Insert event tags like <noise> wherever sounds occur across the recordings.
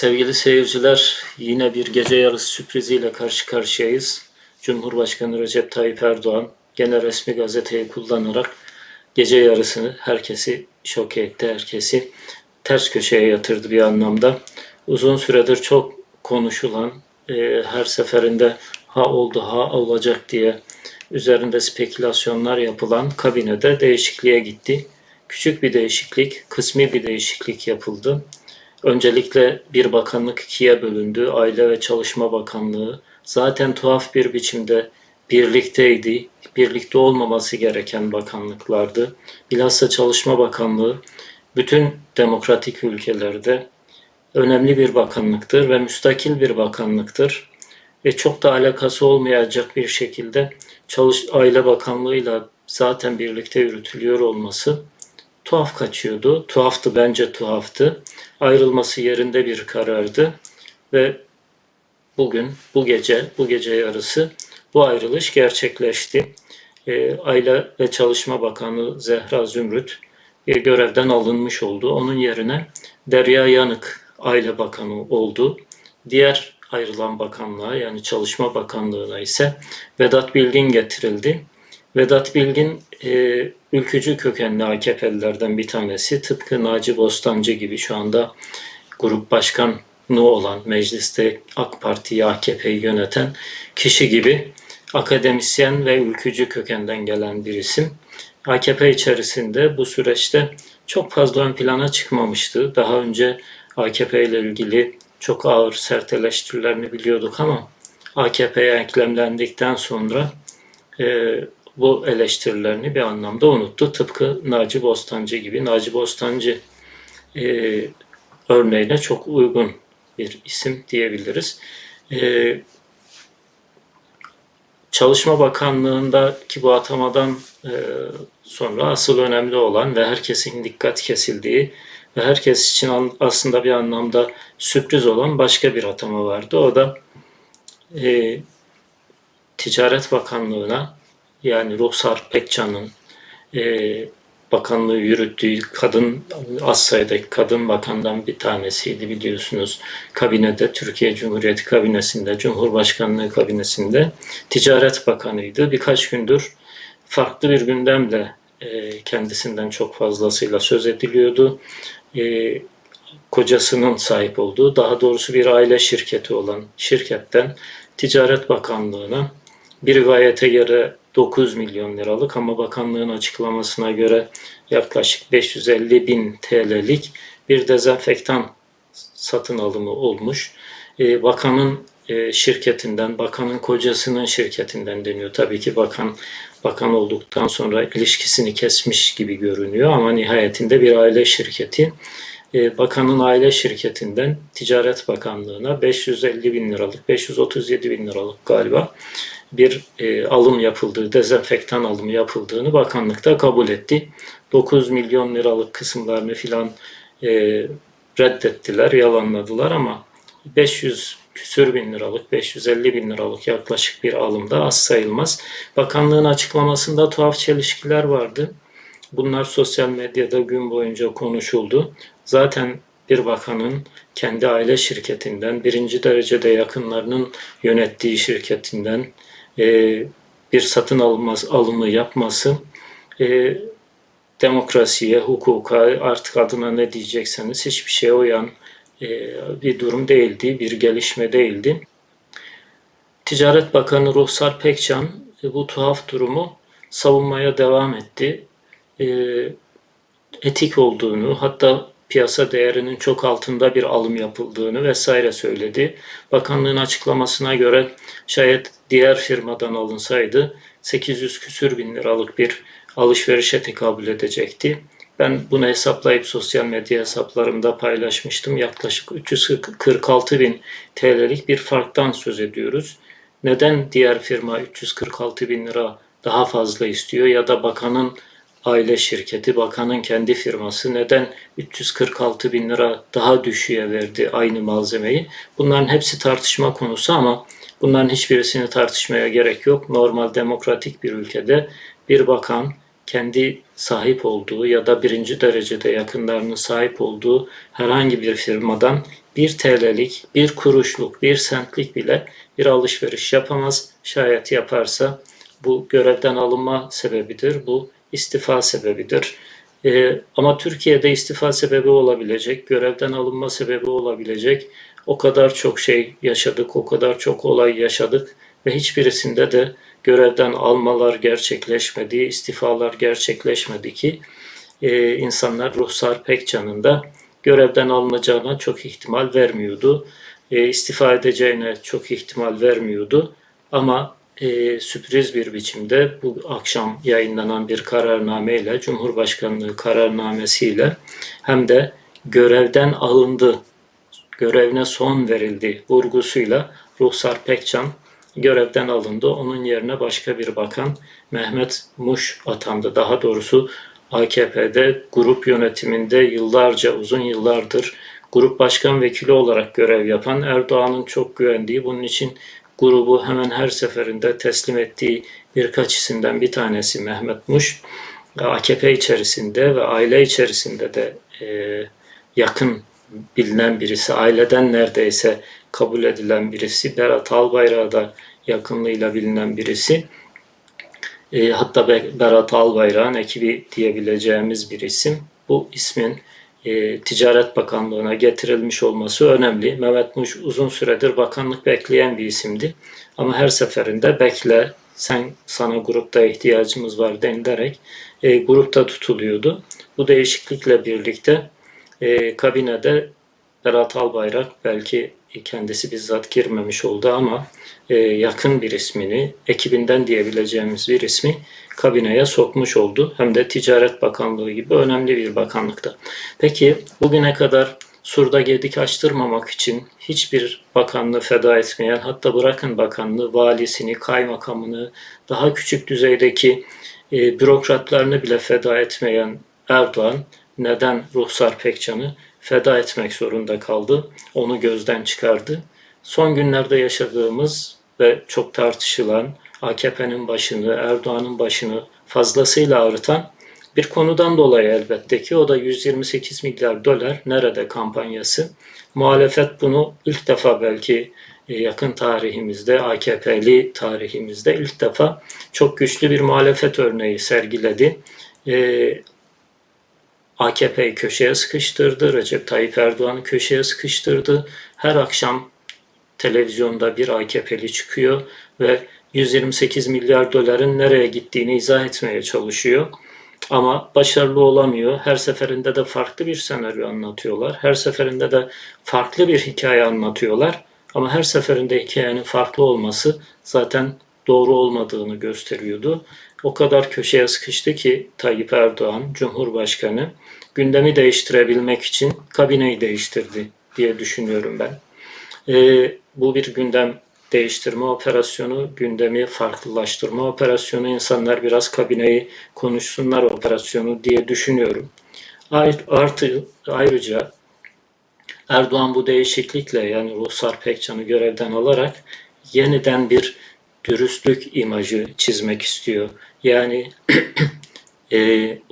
Sevgili seyirciler, yine bir gece yarısı sürpriziyle karşı karşıyayız. Cumhurbaşkanı Recep Tayyip Erdoğan gene resmi gazeteyi kullanarak gece yarısını herkesi şok etti, herkesi ters köşeye yatırdı bir anlamda. Uzun süredir çok konuşulan, e, her seferinde ha oldu ha olacak diye üzerinde spekülasyonlar yapılan kabinede değişikliğe gitti. Küçük bir değişiklik, kısmi bir değişiklik yapıldı. Öncelikle bir bakanlık ikiye bölündü. Aile ve Çalışma Bakanlığı zaten tuhaf bir biçimde birlikteydi. Birlikte olmaması gereken bakanlıklardı. Bilhassa Çalışma Bakanlığı bütün demokratik ülkelerde önemli bir bakanlıktır ve müstakil bir bakanlıktır. Ve çok da alakası olmayacak bir şekilde Çalış Aile Bakanlığı'yla zaten birlikte yürütülüyor olması tuhaf kaçıyordu. Tuhaftı bence tuhaftı. Ayrılması yerinde bir karardı ve bugün, bu gece, bu gece yarısı bu ayrılış gerçekleşti. E, Aile ve Çalışma Bakanı Zehra Zümrüt e, görevden alınmış oldu. Onun yerine Derya Yanık Aile Bakanı oldu. Diğer ayrılan bakanlığa yani Çalışma Bakanlığı'na ise Vedat Bilgin getirildi. Vedat Bilgin e, ülkücü kökenli AKP'lilerden bir tanesi. Tıpkı Naci Bostancı gibi şu anda grup başkanı olan mecliste AK Parti'yi AKP'yi yöneten kişi gibi akademisyen ve ülkücü kökenden gelen bir isim. AKP içerisinde bu süreçte çok fazla ön plana çıkmamıştı. Daha önce AKP ile ilgili çok ağır sert eleştirilerini biliyorduk ama AKP'ye eklemlendikten sonra e, bu eleştirilerini bir anlamda unuttu. Tıpkı Naci Bostancı gibi. Naci Bostancı e, örneğine çok uygun bir isim diyebiliriz. E, Çalışma Bakanlığı'ndaki bu atamadan e, sonra asıl önemli olan ve herkesin dikkat kesildiği ve herkes için aslında bir anlamda sürpriz olan başka bir atama vardı. O da e, Ticaret Bakanlığı'na yani Ruhsar Pekcan'ın e, bakanlığı yürüttüğü kadın az sayıdaki kadın bakandan bir tanesiydi biliyorsunuz. Kabinede Türkiye Cumhuriyeti kabinesinde, Cumhurbaşkanlığı kabinesinde Ticaret Bakanıydı. Birkaç gündür farklı bir gündemle e, kendisinden çok fazlasıyla söz ediliyordu. E, kocasının sahip olduğu, daha doğrusu bir aile şirketi olan şirketten Ticaret Bakanlığı'na bir rivayete göre 9 milyon liralık ama bakanlığın açıklamasına göre yaklaşık 550 bin TL'lik bir dezenfektan satın alımı olmuş. Ee, bakanın e, şirketinden, bakanın kocasının şirketinden deniyor. Tabii ki bakan bakan olduktan sonra ilişkisini kesmiş gibi görünüyor ama nihayetinde bir aile şirketi. Ee, bakanın aile şirketinden Ticaret Bakanlığı'na 550 bin liralık, 537 bin liralık galiba bir e, alım yapıldığı, dezenfektan alımı yapıldığını bakanlıkta kabul etti. 9 milyon liralık kısımlarını filan e, reddettiler, yalanladılar ama 500 küsür bin liralık, 550 bin liralık yaklaşık bir alımda az sayılmaz. Bakanlığın açıklamasında tuhaf çelişkiler vardı. Bunlar sosyal medyada gün boyunca konuşuldu. Zaten bir bakanın kendi aile şirketinden, birinci derecede yakınlarının yönettiği şirketinden e, bir satın almaz, alımı yapması e, demokrasiye, hukuka artık adına ne diyecekseniz hiçbir şeye uyan e, bir durum değildi, bir gelişme değildi. Ticaret Bakanı Ruhsar Pekcan e, bu tuhaf durumu savunmaya devam etti. E, etik olduğunu hatta piyasa değerinin çok altında bir alım yapıldığını vesaire söyledi. Bakanlığın açıklamasına göre şayet diğer firmadan alınsaydı 800 küsür bin liralık bir alışverişe tekabül edecekti. Ben bunu hesaplayıp sosyal medya hesaplarımda paylaşmıştım. Yaklaşık 346 bin TL'lik bir farktan söz ediyoruz. Neden diğer firma 346 bin lira daha fazla istiyor ya da bakanın aile şirketi, bakanın kendi firması neden 346 bin lira daha düşüğe verdi aynı malzemeyi? Bunların hepsi tartışma konusu ama bunların hiçbirisini tartışmaya gerek yok. Normal demokratik bir ülkede bir bakan kendi sahip olduğu ya da birinci derecede yakınlarının sahip olduğu herhangi bir firmadan bir TL'lik, bir kuruşluk, bir sentlik bile bir alışveriş yapamaz. Şayet yaparsa bu görevden alınma sebebidir, bu istifa sebebidir. Ee, ama Türkiye'de istifa sebebi olabilecek, görevden alınma sebebi olabilecek o kadar çok şey yaşadık, o kadar çok olay yaşadık ve hiçbirisinde de görevden almalar gerçekleşmedi, istifalar gerçekleşmedi ki e, insanlar Ruhsar Pekcan'ın da görevden alınacağına çok ihtimal vermiyordu. E, istifa edeceğine çok ihtimal vermiyordu. Ama e, sürpriz bir biçimde bu akşam yayınlanan bir kararnameyle, Cumhurbaşkanlığı kararnamesiyle hem de görevden alındı, görevine son verildi vurgusuyla Ruhsar Pekcan görevden alındı. Onun yerine başka bir bakan Mehmet Muş atandı. Daha doğrusu AKP'de grup yönetiminde yıllarca, uzun yıllardır grup başkan vekili olarak görev yapan Erdoğan'ın çok güvendiği, bunun için grubu hemen her seferinde teslim ettiği birkaç isimden bir tanesi Mehmet Muş. AKP içerisinde ve aile içerisinde de e, yakın bilinen birisi, aileden neredeyse kabul edilen birisi, Berat Albayrak'a da yakınlığıyla bilinen birisi. E, hatta Berat Albayrak'ın ekibi diyebileceğimiz bir isim. Bu ismin e, Ticaret Bakanlığı'na getirilmiş olması önemli. Mehmet Muş uzun süredir bakanlık bekleyen bir isimdi. Ama her seferinde bekle, sen sana grupta ihtiyacımız var denilerek e, grupta tutuluyordu. Bu değişiklikle birlikte e, kabinede Berat Albayrak belki kendisi bizzat girmemiş oldu ama e, yakın bir ismini, ekibinden diyebileceğimiz bir ismi kabineye sokmuş oldu. Hem de Ticaret Bakanlığı gibi önemli bir bakanlıkta. Peki bugüne kadar surda gedik açtırmamak için hiçbir bakanlığı feda etmeyen, hatta bırakın bakanlığı, valisini, kaymakamını, daha küçük düzeydeki e, bürokratlarını bile feda etmeyen Erdoğan neden Ruhsar Pekcan'ı feda etmek zorunda kaldı. Onu gözden çıkardı. Son günlerde yaşadığımız ve çok tartışılan AKP'nin başını, Erdoğan'ın başını fazlasıyla ağrıtan bir konudan dolayı elbette ki o da 128 milyar dolar nerede kampanyası. Muhalefet bunu ilk defa belki e, yakın tarihimizde, AKP'li tarihimizde ilk defa çok güçlü bir muhalefet örneği sergiledi. AKP'yi köşeye sıkıştırdı, Recep Tayyip Erdoğan'ı köşeye sıkıştırdı. Her akşam televizyonda bir AKP'li çıkıyor ve 128 milyar doların nereye gittiğini izah etmeye çalışıyor. Ama başarılı olamıyor. Her seferinde de farklı bir senaryo anlatıyorlar. Her seferinde de farklı bir hikaye anlatıyorlar. Ama her seferinde hikayenin farklı olması zaten doğru olmadığını gösteriyordu. O kadar köşeye sıkıştı ki Tayyip Erdoğan, Cumhurbaşkanı gündemi değiştirebilmek için kabineyi değiştirdi diye düşünüyorum ben. Ee, bu bir gündem değiştirme operasyonu, gündemi farklılaştırma operasyonu, insanlar biraz kabineyi konuşsunlar operasyonu diye düşünüyorum. Artı, ayrıca Erdoğan bu değişiklikle yani Ruhsar Pekcan'ı görevden alarak yeniden bir dürüstlük imajı çizmek istiyor. Yani <clears throat> e,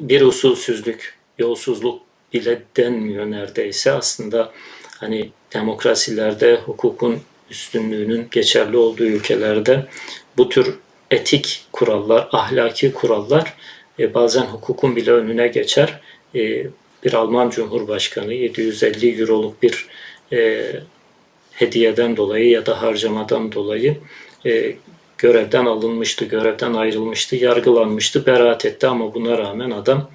bir usulsüzlük, yolsuzluk bile denmiyor neredeyse. Aslında hani demokrasilerde hukukun üstünlüğünün geçerli olduğu ülkelerde bu tür etik kurallar, ahlaki kurallar e, bazen hukukun bile önüne geçer. E, bir Alman Cumhurbaşkanı 750 euroluk bir e, hediyeden dolayı ya da harcamadan dolayı e, görevden alınmıştı, görevden ayrılmıştı, yargılanmıştı, beraat etti ama buna rağmen adam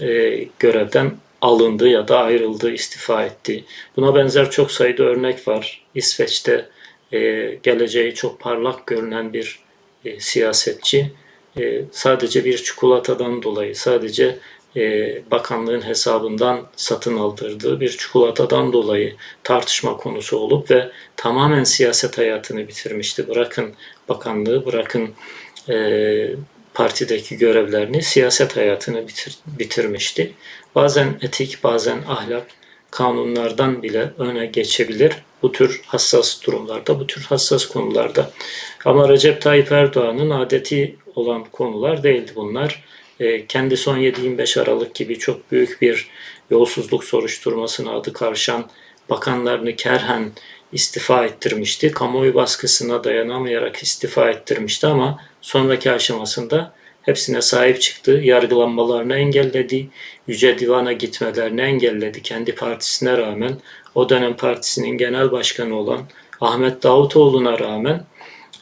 e, görevden alındı ya da ayrıldı, istifa etti. Buna benzer çok sayıda örnek var. İsveç'te e, geleceği çok parlak görünen bir e, siyasetçi e, sadece bir çikolatadan dolayı, sadece bakanlığın hesabından satın aldırdığı bir çikolatadan dolayı tartışma konusu olup ve tamamen siyaset hayatını bitirmişti. Bırakın bakanlığı, bırakın e, partideki görevlerini, siyaset hayatını bitir, bitirmişti. Bazen etik, bazen ahlak kanunlardan bile öne geçebilir bu tür hassas durumlarda, bu tür hassas konularda. Ama Recep Tayyip Erdoğan'ın adeti olan konular değildi bunlar. E, kendisi 17-25 Aralık gibi çok büyük bir yolsuzluk soruşturmasına adı karşan bakanlarını kerhen istifa ettirmişti. Kamuoyu baskısına dayanamayarak istifa ettirmişti ama sonraki aşamasında hepsine sahip çıktı. Yargılanmalarını engelledi. Yüce Divan'a gitmelerini engelledi. Kendi partisine rağmen o dönem partisinin genel başkanı olan Ahmet Davutoğlu'na rağmen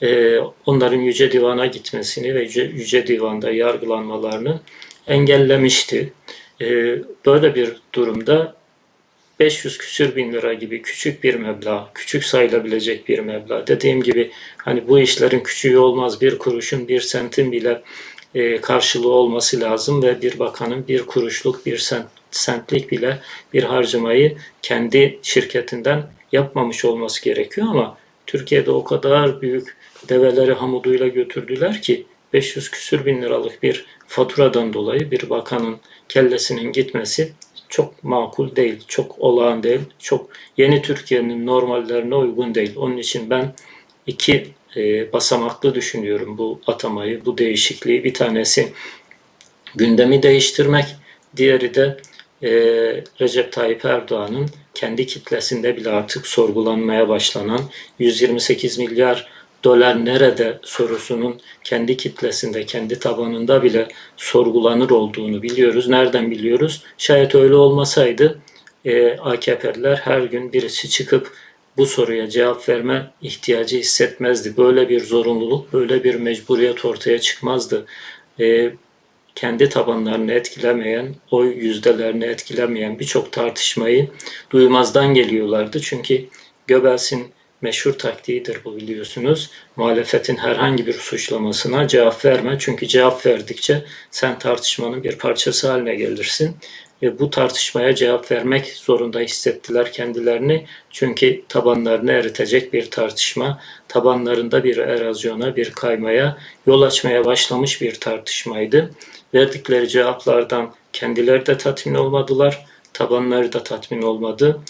e, onların Yüce Divan'a gitmesini ve Yüce, Yüce Divan'da yargılanmalarını engellemişti. E, böyle bir durumda 500 küsür bin lira gibi küçük bir meblağ, küçük sayılabilecek bir meblağ. Dediğim gibi hani bu işlerin küçüğü olmaz. Bir kuruşun, bir sentin bile e, karşılığı olması lazım ve bir bakanın bir kuruşluk, bir sent, sentlik bile bir harcamayı kendi şirketinden yapmamış olması gerekiyor ama Türkiye'de o kadar büyük develeri hamuduyla götürdüler ki 500 küsür bin liralık bir faturadan dolayı bir bakanın kellesinin gitmesi çok makul değil, çok olağan değil, çok yeni Türkiye'nin normallerine uygun değil. Onun için ben iki e, basamaklı düşünüyorum bu atamayı, bu değişikliği. Bir tanesi gündemi değiştirmek, diğeri de e, Recep Tayyip Erdoğan'ın kendi kitlesinde bile artık sorgulanmaya başlanan 128 milyar dolar nerede sorusunun kendi kitlesinde, kendi tabanında bile sorgulanır olduğunu biliyoruz. Nereden biliyoruz? Şayet öyle olmasaydı e, AKP'liler her gün birisi çıkıp bu soruya cevap verme ihtiyacı hissetmezdi. Böyle bir zorunluluk, böyle bir mecburiyet ortaya çıkmazdı. E, kendi tabanlarını etkilemeyen, oy yüzdelerini etkilemeyen birçok tartışmayı duymazdan geliyorlardı. Çünkü Göbels'in meşhur taktiğidir bu biliyorsunuz. Muhalefetin herhangi bir suçlamasına cevap verme. Çünkü cevap verdikçe sen tartışmanın bir parçası haline gelirsin. Ve bu tartışmaya cevap vermek zorunda hissettiler kendilerini. Çünkü tabanlarını eritecek bir tartışma, tabanlarında bir erozyona, bir kaymaya yol açmaya başlamış bir tartışmaydı. Verdikleri cevaplardan kendileri de tatmin olmadılar, tabanları da tatmin olmadı.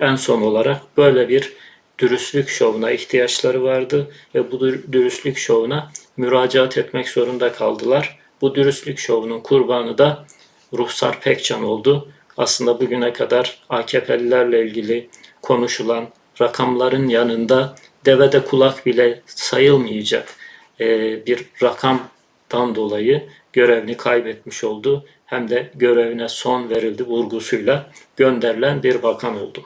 En son olarak böyle bir dürüstlük şovuna ihtiyaçları vardı ve bu dürüstlük şovuna müracaat etmek zorunda kaldılar. Bu dürüstlük şovunun kurbanı da Ruhsar Pekcan oldu. Aslında bugüne kadar AKP'lilerle ilgili konuşulan rakamların yanında devede kulak bile sayılmayacak bir rakamdan dolayı görevini kaybetmiş oldu. Hem de görevine son verildi vurgusuyla gönderilen bir bakan oldu.